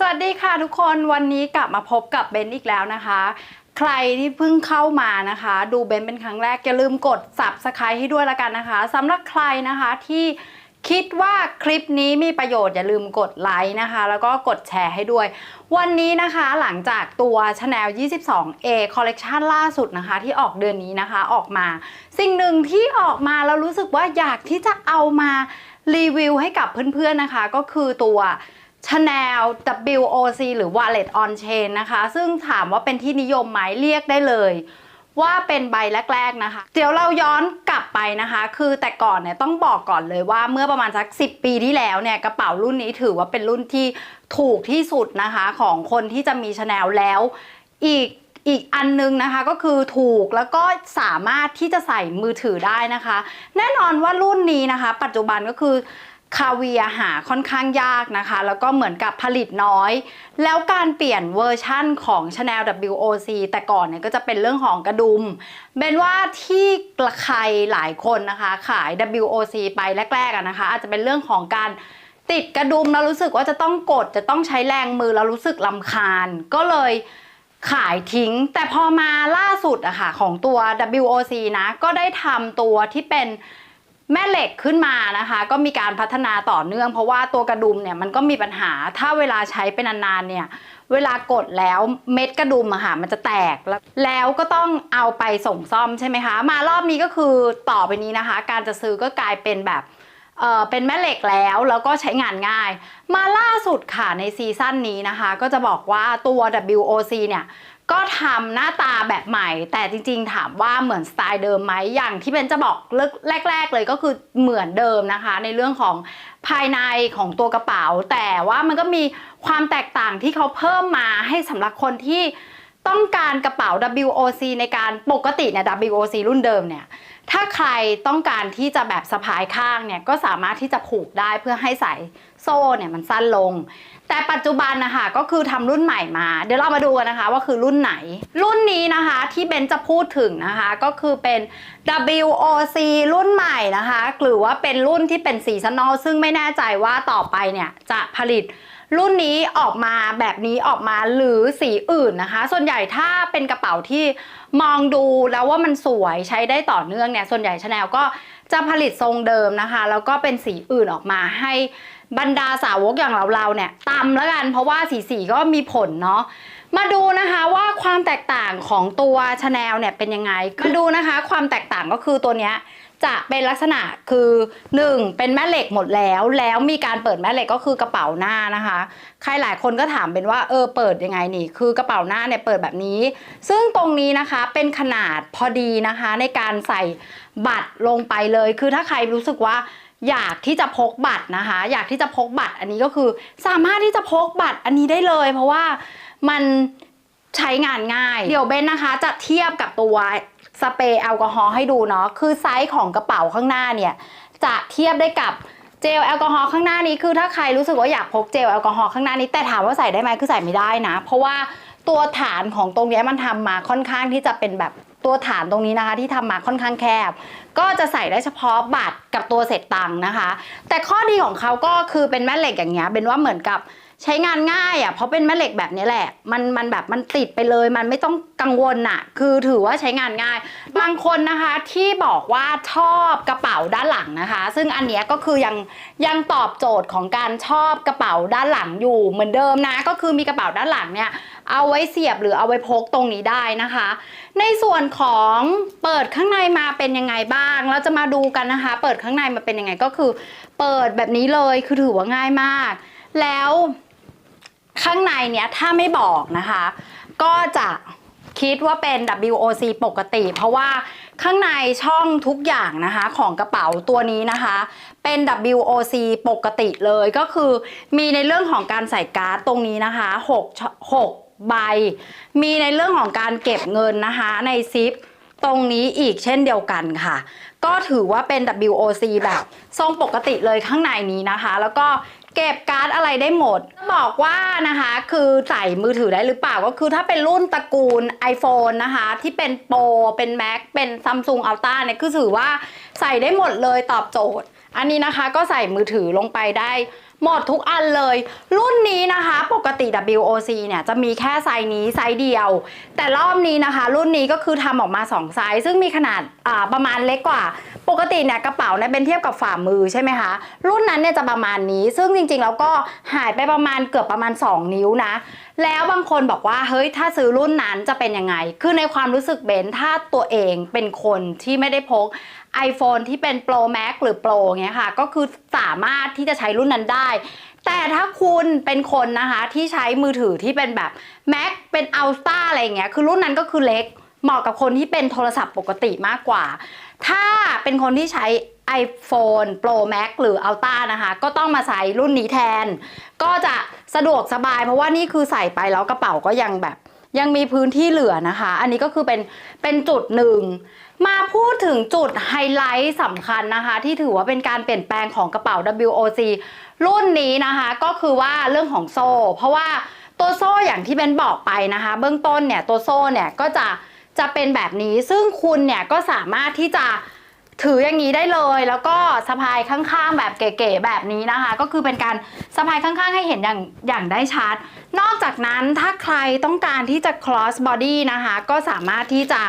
สวัสดีค่ะทุกคนวันนี้กลับมาพบกับเบนอีกแล้วนะคะ ใครที่เพิ่งเข้ามานะคะ ดูเบนเป็นครั้งแรกอย่าลืมกด subscribe ให้ด้วยละกันนะคะสำหรับใครนะคะที่คิดว่าคลิปนี้มีประโยชน์อย่าลืมกดไลค์นะคะ แล้วก็กดแชร์ให้ด้วย วันนี้นะคะหลังจากตัว Chanel 22A Collection ล่าสุดนะคะ ที่ออกเดือนนี้นะคะออกมา สิ่งหนึ่งที่ออกมาแล้วรู้สึกว่าอยากที่จะเอามารีวิวให้กับเพื่อนๆนะคะ ก็คือตัว Chanel WOC หรือ Wallet on Chain นะคะ ซึ่งถามว่าเป็นที่นิยมไหมเรียกได้เลย ว่าเป็นใบแรก ๆนะคะ เดี๋ยวเราย้อนกลับไปนะคะ คือแต่ก่อนเนี่ยต้องบอกก่อนเลยว่าเมื่อประมาณสัก 10 ปีที่แล้วเนี่ยกระเป๋ารุ่นนี้ถือว่าเป็นรุ่นที่ถูกที่สุดนะคะของคนที่จะมี Chanel แล้วอีกอีกอันนึงนะคะก็คือถูกแล้วก็สามารถที่จะใส่มือถือได้นะคะ แน่นอนว่ารุ่นนี้นะคะ ปัจจุบันก็คือ คาเวียหาค่อนข้างยากนะคะ แล้วก็เหมือนกับผลิตน้อย แล้วการเปลี่ยนเวอร์ชั่นของ Chanel WOC แต่ก่อนเนี่ยก็จะเป็นเรื่องของกระดุม เป็นว่าที่กระใครหลายคนนะคะขาย WOC ไปแรกๆนะคะ อาจจะเป็นเรื่องของการติดกระดุมแล้วรู้สึกว่าจะต้องกดจะต้องใช้แรงมือแล้วรู้สึกลำคาญ ก็เลยขายทิ้ง แต่พอมาล่าสุดอะค่ะของตัว WOC นะ ก็ได้ทำตัวที่เป็น แม่เหล็กขึ้นมานะคะ ก็มีการพัฒนาต่อเนื่อง เพราะว่าตัวกระดุมเนี่ยมันก็มีปัญหาถ้าเวลาใช้เป็นนานๆเนี่ยเวลากดแล้วเม็ดกระดุมอะค่ะมันจะแตกแล้วแล้วก็ต้องเอาไปส่งซ่อมใช่ไหมคะ มารอบนี้ก็คือต่อไปนี้นะคะ การจะซื้อก็กลายเป็นแบบเออเป็นแม่เหล็กแล้วแล้วก็ใช้งานง่าย มาล่าสุดค่ะในซีซั่นนี้นะคะ ก็จะบอกว่าตัว WOC เนี่ย ก็ทำหน้าตาแบบใหม่ แต่จริงๆถามว่าเหมือนสไตล์เดิมไหมอย่างที่เป็นจะบอกเลกแรก ๆ เลยก็คือเหมือนเดิมนะคะ ในเรื่องของภายในของตัวกระเป๋า แต่ว่ามันก็มีความแตกต่างที่เขาเพิ่มมาให้สำหรับคนที่ต้องการกระเป๋า WOC ในการปกติเนี่ย WOC รุ่นเดิมเนี่ย ถ้าใครต้องการที่จะแบบสะพายข้างเนี่ย ก็สามารถที่จะผูกได้เพื่อให้ใสายโซ่เนี่ยมันสั้นลง แต่ปัจจุบันนะคะก็คือทำรุ่นใหม่มา เดี๋ยวเรามาดูกันนะคะว่าคือรุ่นไหน รุ่นนี้นะคะที่เบนจะพูดถึงนะคะก็คือเป็น WOC รุ่นใหม่นะคะหรือว่าเป็นรุ่นที่เป็นซีซันอลซึ่งไม่แน่ใจว่าต่อไปเนี่ยจะผลิตรุ่นนี้ออกมาแบบนี้ออกมาหรือสีอื่นนะคะ ส่วนใหญ่ถ้าเป็นกระเป๋าที่มองดูแล้วว่ามันสวยใช้ได้ต่อเนื่องเนี่ยส่วนใหญ่ชาแนลก็จะผลิตทรงเดิมนะคะ แล้วก็เป็นสีอื่นออกมาให้ บรรดาสาวกอย่างเราๆเนี่ยตำแล้วกันเพราะว่าสีสีก็มีผลเนาะมาดูนะคะว่าความแตกต่างของตัวชาแนลเนี่ยเป็นยังไงมาดูนะคะ ความแตกต่างก็คือตัวเนี้ยจะเป็นลักษณะคือ 1. เป็นแม่เหล็กหมดแล้ว แล้วมีการเปิดแม่เหล็กก็คือกระเป๋าหน้านะคะ ใครหลายคนก็ถามเป็นว่าเออเปิดยังไงนี่ คือกระเป๋าหน้าเนี่ยเปิดแบบนี้ ซึ่งตรงนี้นะคะเป็นขนาดพอดีนะคะในการใส่บัตรลงไปเลย คือถ้าใครรู้สึกว่า อยากที่จะพกบัตรนะคะ อยากที่จะพกบัตรอันนี้ก็คือสามารถที่จะพกบัตรอันนี้ได้เลย เพราะว่ามันใช้งานง่าย เดี๋ยวเบนนะคะ จะเทียบกับตัวสเปรย์แอลกอฮอล์ให้ดูเนาะคือไซส์ของกระเป๋าข้างหน้าเนี่ยจะเทียบได้กับเจลแอลกอฮอล์ข้างหน้านี้คือถ้าใครรู้สึกว่าอยากพกเจลแอลกอฮอล์ข้างหน้านี้แต่ถามว่าใส่ได้ไหมคือใส่ไม่ได้นะ เพราะว่าตัวฐานของตรงนี้มันทำมาค่อนข้างที่จะเป็นแบบ ตัวฐานตรงนี้นะคะที่ทำมาค่อนข้างแคบ ก็จะใส่ได้เฉพาะบัตรกับตัวเศษตังค์นะคะ แต่ข้อดีของเขาก็คือเป็นแม่เหล็กอย่างเงี้ยเป็นว่าเหมือนกับ ใช้งานง่ายอะเพราะเป็นแม่เหล็กแบบนี้แหละ มันมันแบบมันติดไปเลย มันไม่ต้องกังวลอะ คือถือว่าใช้งานง่าย บางคนนะคะที่บอกว่าชอบกระเป๋าด้านหลังนะคะ ซึ่งอันเนี้ยก็คือยังยังตอบโจทย์ของการชอบกระเป๋าด้านหลังอยู่เหมือนเดิมนะ ก็คือมีกระเป๋าด้านหลังเนี่ยเอาไว้เสียบหรือเอาไว้พกตรงนี้ได้นะคะ ในส่วนของเปิดข้างในมาเป็นยังไงบ้าง เราจะมาดูกันนะคะ เปิดข้างในมาเป็นยังไงก็คือ เปิดแบบนี้เลยคือถือว่าง่ายมาก แล้ว ข้างในเนี้ยถ้าไม่บอกนะคะ ก็จะคิดว่าเป็น WOC ปกติ เพราะว่าข้างในช่องทุกอย่างนะคะของกระเป๋าตัวนี้นะคะ เป็น WOC ปกติเลยก็คือมีในเรื่องของการใส่การ์ดตรงนี้นะคะ6 6ใบ มีในเรื่องของการเก็บเงินนะคะในซิปตรงนี้อีกเช่นเดียวกันค่ะ ก็ถือว่าเป็น WOC แบบทรงปกติเลยข้างในนี้นะคะ แล้วก็ เก็บการ์ดอะไรได้หมด บอกว่านะคะคือใส่มือถือได้หรือเปล่าก็คือถ้าเป็นรุ่นตระกูล iPhone นะคะ ที่เป็นโปรเป็น Mac เป็น Samsung Ultra เนี่ยคือถือว่าใส่ได้หมดเลยตอบโจทย์ อันนี้นะคะก็ใส่มือถือลงไปได้หมดทุกอันเลย รุ่นนี้นะคะปกติ WOC เนี่ยจะมีแค่ไซส์นี้ไซส์เดียว แต่รอบนี้นะคะ รุ่นนี้ก็คือทำออกมา 2 ไซส์ซึ่งมีขนาดประมาณเล็กกว่า ปกติเนี่ยกระเป๋าเนี่ยเป็นเทียบกับฝ่ามือใช่ไหมคะ รุ่นนั้นเนี่ยจะประมาณนี้ ซึ่งจริงๆ แล้วก็หายไปประมาณเกือบประมาณ 2 นิ้วนะ แล้วบางคนบอกว่าเฮ้ยถ้าซื้อรุ่นนั้นจะเป็นยังไง คือในความรู้สึกเบนถ้าตัวเองเป็นคนที่ไม่ได้พก iPhone ที่เป็น Pro Max หรือ Pro เงี้ยค่ะ ก็คือสามารถที่จะใช้รุ่นนั้นได้ แต่ถ้าคุณเป็นคนนะคะที่ใช้มือถือที่เป็นแบบ Mac เป็น Ultra อะไรเงี้ย คือรุ่นนั้นก็คือเล็กเหมาะกับคนที่เป็นโทรศัพท์ปกติมากกว่า ถ้าเป็นคนที่ใช้ iPhone Pro Max หรือ Ultra นะคะ ก็ต้องมาใช้รุ่นนี้แทน ก็จะสะดวกสบาย เพราะว่านี่คือใส่ไปแล้วกระเป๋าก็ยังแบบ ยังมีพื้นที่เหลือนะคะ อันนี้ก็คือเป็นเป็นจุดหนึ่ง มาพูดถึงจุดไฮไลท์สำคัญนะคะ ที่ถือว่าเป็นการเปลี่ยนแปลงของกระเป๋า WOC รุ่นนี้นะคะก็คือว่าเรื่องของโซ่ เพราะว่าตัวโซ่อย่างที่เบนบอกไปนะคะ เบื้องต้นเนี่ยตัวโซ่เนี่ยก็จะ จะเป็นแบบนี้ซึ่งคุณเนี่ยก็สามารถที่จะถืออย่างนี้ได้เลย แล้วก็สะพายข้างๆ แบบเก๋ๆแบบนี้นะคะ ก็คือเป็นการสะพายข้างๆ ให้เห็นอย่างอย่างได้ชัด นอกจากนั้นถ้าใครต้องการที่จะ cross body นะคะ ก็สามารถที่จะ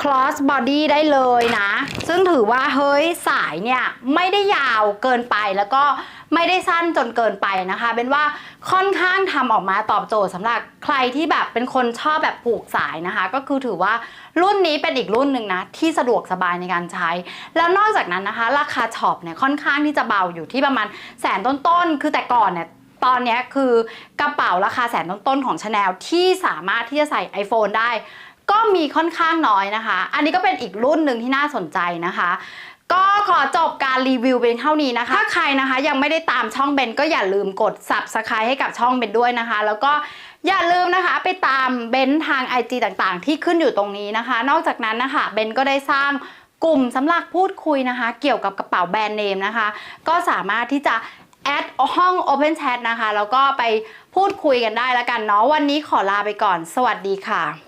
cross body ได้เลยนะ ซึ่งถือว่าเฮ้ยสายเนี่ยไม่ได้ยาวเกินไปแล้วก็ไม่ได้สั้นจนเกินไปนะคะ เป็นว่าค่อนข้างทำออกมาตอบโจทย์สำหรับใครที่แบบเป็นคนชอบแบบผูกสายนะคะ ก็คือถือว่ารุ่นนี้เป็นอีกรุ่นหนึ่งนะที่สะดวกสบายในการใช้ แล้วนอกจากนั้นนะคะ ราคาช็อปเนี่ยค่อนข้างที่จะเบาอยู่ที่ประมาณแสนต้นๆคือแต่ก่อนเนี่ยตอนนี้คือกระเป๋าราคาแสนต้นๆของ Chanel ที่สามารถที่จะใส่ iPhone ได้ ก็มีค่อนข้างน้อยนะคะ อันนี้ก็เป็นอีกรุ่นหนึ่งที่น่าสนใจนะคะก็ขอจบการรีวิวเป็นเท่านี้นะคะ ถ้าใครนะคะยังไม่ได้ตามช่องเบนก็อย่าลืมกด subscribe ให้กับช่องเบนด้วยนะคะ แล้วก็อย่าลืมนะคะไปตามเบนทาง IG ต่างๆ ที่ขึ้นอยู่ตรงนี้นะคะ นอกจากนั้นนะคะเบนก็ได้สร้างกลุ่มสำหรับพูดคุยนะคะ เกี่ยวกับกระเป๋าแบรนด์เนมนะคะ ก็สามารถที่จะแอดห้อง Open Chat นะคะ แล้วก็ไปพูดคุยกันได้แล้วกันเนาะวันนี้ขอลาไปก่อน สวัสดีค่ะ